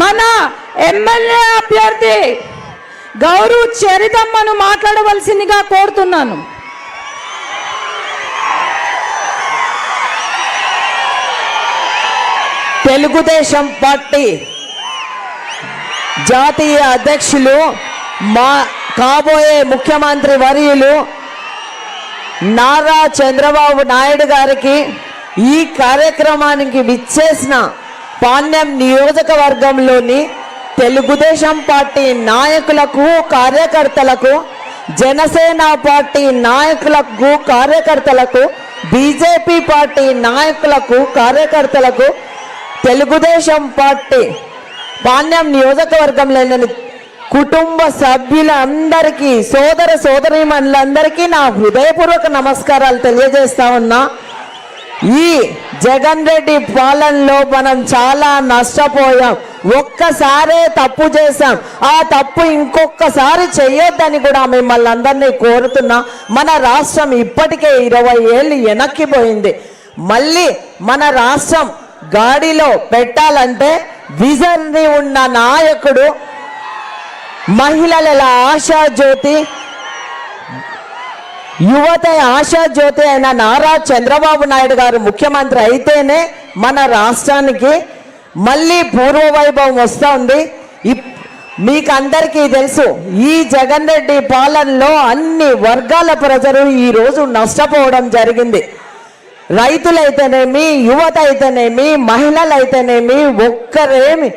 మన ఎమ్మెల్యే అభ్యర్థి గౌరవ్ చరితమ్మను మాట్లాడవలసిందిగా కోరుతున్నాను. తెలుగుదేశం పార్టీ జాతీయ అధ్యక్షులు మా కాబోయే ముఖ్యమంత్రి వర్యులు నారా చంద్రబాబు నాయుడు గారికి ఈ కార్యక్రమానికి విచ్చేసిన పాణ్యం నియోజకవర్గంలోని తెలుగుదేశం పార్టీ నాయకులకు కార్యకర్తలకు జనసేన పార్టీ నాయకులకు కార్యకర్తలకు బీజేపీ పార్టీ నాయకులకు కార్యకర్తలకు తెలుగుదేశం పార్టీ పాణ్యం నియోజకవర్గంలోని కుటుంబ సభ్యులందరికీ సోదర సోదరీమణులందరికీ నా హృదయపూర్వక నమస్కారాలు తెలియజేస్తా ఉన్నా. ఈ జగన్ రెడ్డి పాలనలో మనం చాలా నష్టపోయాం. ఒక్కసారే తప్పు చేశాం. ఆ తప్పు ఇంకొకసారి చేయొద్దని కూడా మిమ్మల్ని అందరినీ కోరుతున్నా. మన రాష్ట్రం ఇప్పటికే ఇరవై ఏళ్ళు వెనక్కిపోయింది. మళ్ళీ మన రాష్ట్రం గాడిలో పెట్టాలంటే విజన్ని ఉన్న నాయకుడు మహిళల ఆశా జ్యోతి యువత ఆశా జ్యోతి అయిన నారా చంద్రబాబు నాయుడు గారు ముఖ్యమంత్రి అయితేనే మన రాష్ట్రానికి మళ్ళీ పూర్వ వైభవం వస్తుంది. ఇప్- మీకు అందరికీ తెలుసు ఈ జగన్ రెడ్డి పాలనలో అన్ని వర్గాల ప్రజలు ఈరోజు నష్టపోవడం జరిగింది. రైతులైతేనేమి యువత అయితేనేమి మహిళలైతేనేమి ఒక్కరేమి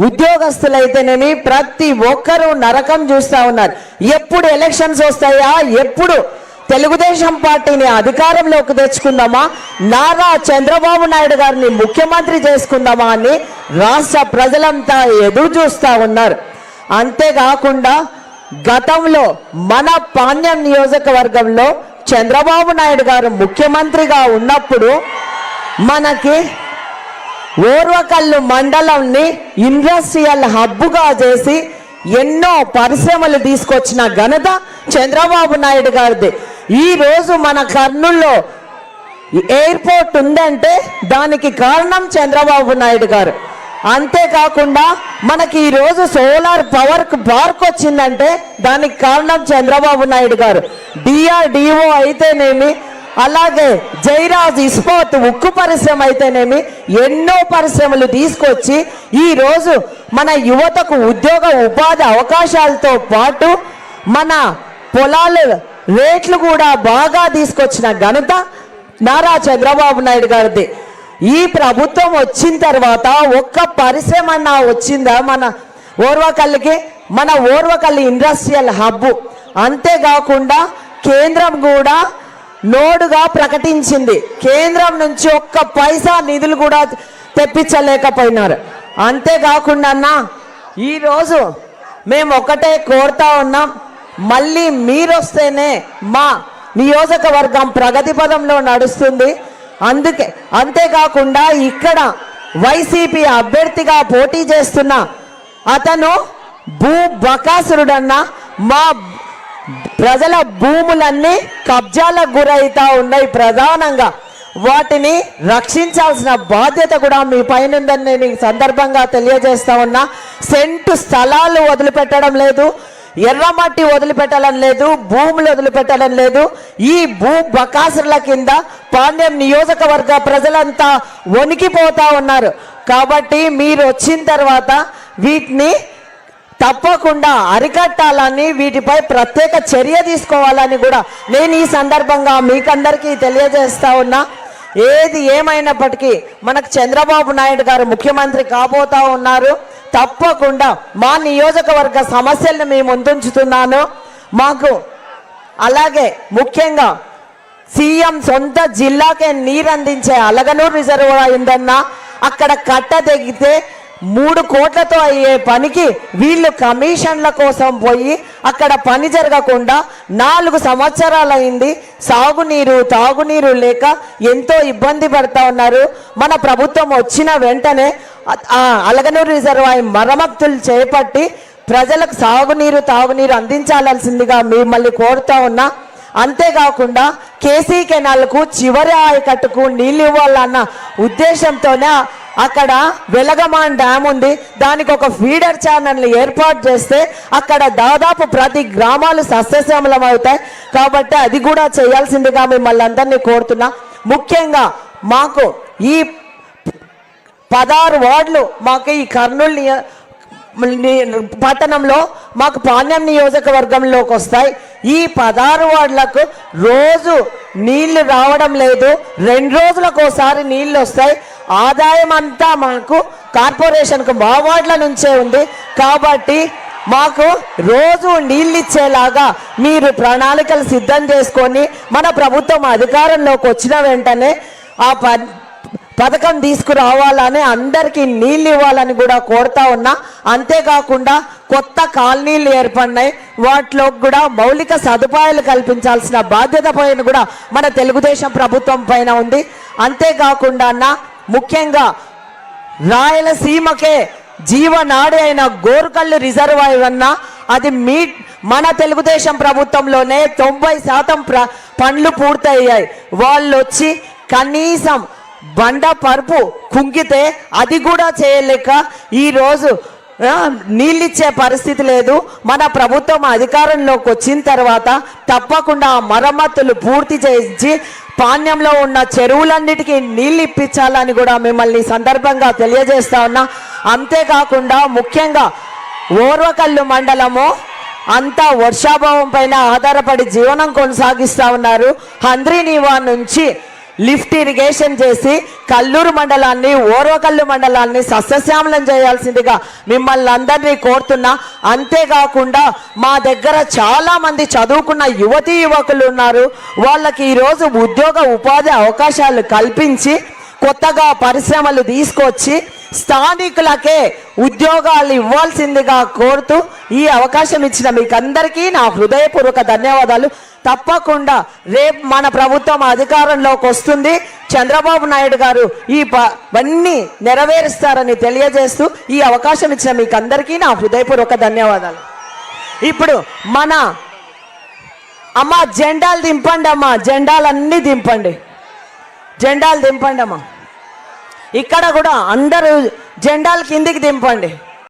ఉద్యోగస్తులైతేనేమి ప్రతి ఒక్కరూ నరకం చూస్తా ఉన్నారు. ఎప్పుడు ఎలక్షన్స్ వస్తాయా? ఎప్పుడు తెలుగుదేశం పార్టీని అధికారంలోకి తెచ్చుకుందామా? నారా చంద్రబాబు నాయుడు గారిని ముఖ్యమంత్రి చేసుకుందామా అని రాష్ట్ర ప్రజలంతా ఎదురు చూస్తూ ఉన్నారు. అంతేకాకుండా గతంలో మన పాణ్యం నియోజకవర్గంలో చంద్రబాబు నాయుడు గారు ముఖ్యమంత్రిగా ఉన్నప్పుడు మనకి ఓర్వకల్లు మండలంని ఇండస్ట్రియల్ హబ్బుగా చేసి ఎన్నో పరిశ్రమలు తీసుకొచ్చిన ఘనత చంద్రబాబు నాయుడు గారిది. ఈరోజు మన కర్నూల్లో ఎయిర్పోర్ట్ ఉందంటే దానికి కారణం చంద్రబాబు నాయుడు గారు. అంతేకాకుండా మనకి ఈరోజు సోలార్ పవర్ పార్క్ వచ్చిందంటే దానికి కారణం చంద్రబాబు నాయుడు గారు. డిఆర్డిఓ అయితేనేమి అలాగే జైరాజ్ ఇస్పాత్ ఉక్కు పరిశ్రమ అయితేనేమి ఎన్నో పరిశ్రమలు తీసుకొచ్చి ఈరోజు మన యువతకు ఉద్యోగ ఉపాధి అవకాశాలతో పాటు మన పొలాలు రేట్లు కూడా బాగా తీసుకొచ్చిన ఘనత నారా చంద్రబాబు నాయుడు గారిది. ఈ ప్రభుత్వం వచ్చిన తర్వాత ఒక్క పరిశ్రమ వచ్చిందా మన ఓర్వకల్లికి? మన ఓర్వకల్లి ఇండస్ట్రియల్ హబ్. అంతేకాకుండా కేంద్రం కూడా నోడుగా ప్రకటించింది. కేంద్రం నుంచి ఒక్క పైసా నిధులు కూడా తెప్పించలేకపోయినారు. అంతేకాకుండా అన్న ఈరోజు మేము ఒకటే కోరుతా ఉన్నాం. మళ్ళీ మీరొస్తేనే మా నియోజకవర్గం ప్రగతి పదంలో నడుస్తుంది. అందుకే అంతేకాకుండా ఇక్కడ వైసీపీ అభ్యర్థిగా పోటీ చేస్తున్న అతను భూ బకాసురుడన్న మా ప్రజల భూములన్నీ కబ్జాలకు గురవుతా ఉన్నాయి ప్రధానంగా. వాటిని రక్షించాల్సిన బాధ్యత కూడా మీ పైన ఉందని నేను సందర్భంగా తెలియజేస్తా ఉన్నా. సెంటు స్థలాలు వదిలిపెట్టడం లేదు. ఎర్రమట్టి వదిలిపెట్టడం లేదు భూములు వదిలిపెట్టడం లేదు. ఈ భూ బకాసుల కింద పాండ్యం నియోజకవర్గ ప్రజలంతా వణికిపోతా ఉన్నారు. కాబట్టి మీరు వచ్చిన తర్వాత వీటిని తప్పకుండా అరికట్టాలని వీటిపై ప్రత్యేక చర్య తీసుకోవాలని కూడా నేను ఈ సందర్భంగా మీకందరికీ తెలియజేస్తా ఉన్నా. ఏది ఏమైనప్పటికీ మనకు చంద్రబాబు నాయుడు గారు ముఖ్యమంత్రి కాబోతా ఉన్నారు. తప్పకుండా మా నియోజకవర్గ సమస్యలను మేము ముందుంచుతున్నాను. మాకు అలాగే ముఖ్యంగా సీఎం సొంత జిల్లాకే నీరు అందించే అలగనూరు రిజర్వాయర్ ఉందన్నా అక్కడ కట్ట తెగితే మూడు కోట్లతో అయ్యే పనికి వీళ్ళు కమిషన్ల కోసం పోయి అక్కడ పని జరగకుండా నాలుగు సంవత్సరాలు అయింది సాగునీరు తాగునీరు లేక ఎంతో ఇబ్బంది పడతా ఉన్నారు. మన ప్రభుత్వం వచ్చిన వెంటనే ఆ- అలగనూరు రిజర్వాయర్ మరమత్తులు చేపట్టి ప్రజలకు సాగునీరు తాగునీరు అందించాల్సిందిగా మిమ్మల్ని కోరుతా ఉన్నా. అంతేకాకుండా కేసీ కెనాల్కు చివరి ఆయకట్టుకు నీళ్ళు ఇవ్వాలన్న ఉద్దేశంతోనే అక్కడ వెలగమాన్ డ్యామ్ ఉంది. దానికి ఒక ఫీడర్ ఛానల్ ఏర్పాటు చేస్తే అక్కడ దాదాపు ప్రతి గ్రామాలు సస్యశ్యామలం అవుతాయి. కాబట్టి అది కూడా చేయాల్సిందిగా మిమ్మల్ని అందరినీ కోరుతున్నా. ముఖ్యంగా మాకు ఈ పదహారు వార్డులు మాకు ఈ కర్నూలు నియ- పట్టణంలో మాకు పాణ్యం నియోజకవర్గంలోకి వస్తాయి. ఈ పదహారు వార్డులకు రోజు నీళ్ళు రావడం లేదు. రెండు రోజులకు ఒకసారి నీళ్ళు వస్తాయి. ఆదాయం అంతా మాకు కార్పొరేషన్కు మా వార్డుల నుంచే ఉంది. కాబట్టి మాకు రోజు నీళ్ళు ఇచ్చేలాగా మీరు ప్రణాళికలు సిద్ధం చేసుకొని మన ప్రభుత్వం అధికారంలోకి వచ్చిన వెంటనే ఆ ప పథకం తీసుకురావాలని అందరికీ నీళ్ళు ఇవ్వాలని కూడా కోరుతా ఉన్నా. అంతేకాకుండా కొత్త కాలనీలు ఏర్పడినాయి. వాటిలో కూడా మౌలిక సదుపాయాలు కల్పించాల్సిన బాధ్యత పైన కూడా మన తెలుగుదేశం ప్రభుత్వం పైన ఉంది. అంతేకాకుండా అన్న ముఖ్యంగా రాయలసీమకే జీవనాడి అయిన గోరుకల్లు రిజర్వాయర్ అన్న అది మీ మన తెలుగుదేశం ప్రభుత్వంలోనే తొంభై శాతం ప్ర పనులు పూర్తయ్యాయి. వాళ్ళు వచ్చి కనీసం బండ పరుపు కుంగితే అది కూడా చేయలేక ఈరోజు నీళ్ళిచ్చే పరిస్థితి లేదు. మన ప్రభుత్వం అధికారంలోకి వచ్చిన తర్వాత తప్పకుండా మరమ్మతులు పూర్తి చేయించి పాణ్యంలో ఉన్న చెరువులన్నిటికీ నీళ్ళు ఇప్పించాలని కూడా మిమ్మల్ని సందర్భంగా తెలియజేస్తా ఉన్నా. అంతేకాకుండా ముఖ్యంగా ఓర్వకల్లు మండలము అంతా వర్షాభావం పైన ఆధారపడి జీవనం కొనసాగిస్తా ఉన్నారు. హంద్రీనివా నుంచి లిఫ్ట్ ఇరిగేషన్ చేసి కల్లూరు మండలాన్ని ఓర్వకల్లు మండలాన్ని సస్యశ్యామలం చేయాల్సిందిగా మిమ్మల్ని అందరినీ కోరుతున్నా. అంతేకాకుండా మా దగ్గర చాలా మంది చదువుకున్న యువతీ యువకులు ఉన్నారు. వాళ్ళకి ఈరోజు ఉద్యోగ ఉపాధి అవకాశాలు కల్పించి కొత్తగా పరిశ్రమలు తీసుకొచ్చి స్థానికులకే ఉద్యోగాలు ఇవ్వాల్సిందిగా కోరుతూ ఈ అవకాశం ఇచ్చిన మీకు అందరికీ నా హృదయపూర్వక ధన్యవాదాలు. తప్పకుండా రేపు మన ప్రభుత్వం అధికారంలోకి వస్తుంది. చంద్రబాబు నాయుడు గారు ఈ ప- ఇవన్నీ నెరవేరుస్తారని తెలియజేస్తూ ఈ అవకాశం ఇచ్చిన మీకు అందరికీ నా హృదయపూర్వక ధన్యవాదాలు. ఇప్పుడు మన అమ్మ జెండాలు దింపండి అమ్మా జెండాలన్నీ దింపండి. జెండాలు దింపండి అమ్మా ఇక్కడ కూడా అందరూ జెండాలు కిందికి దింపండి.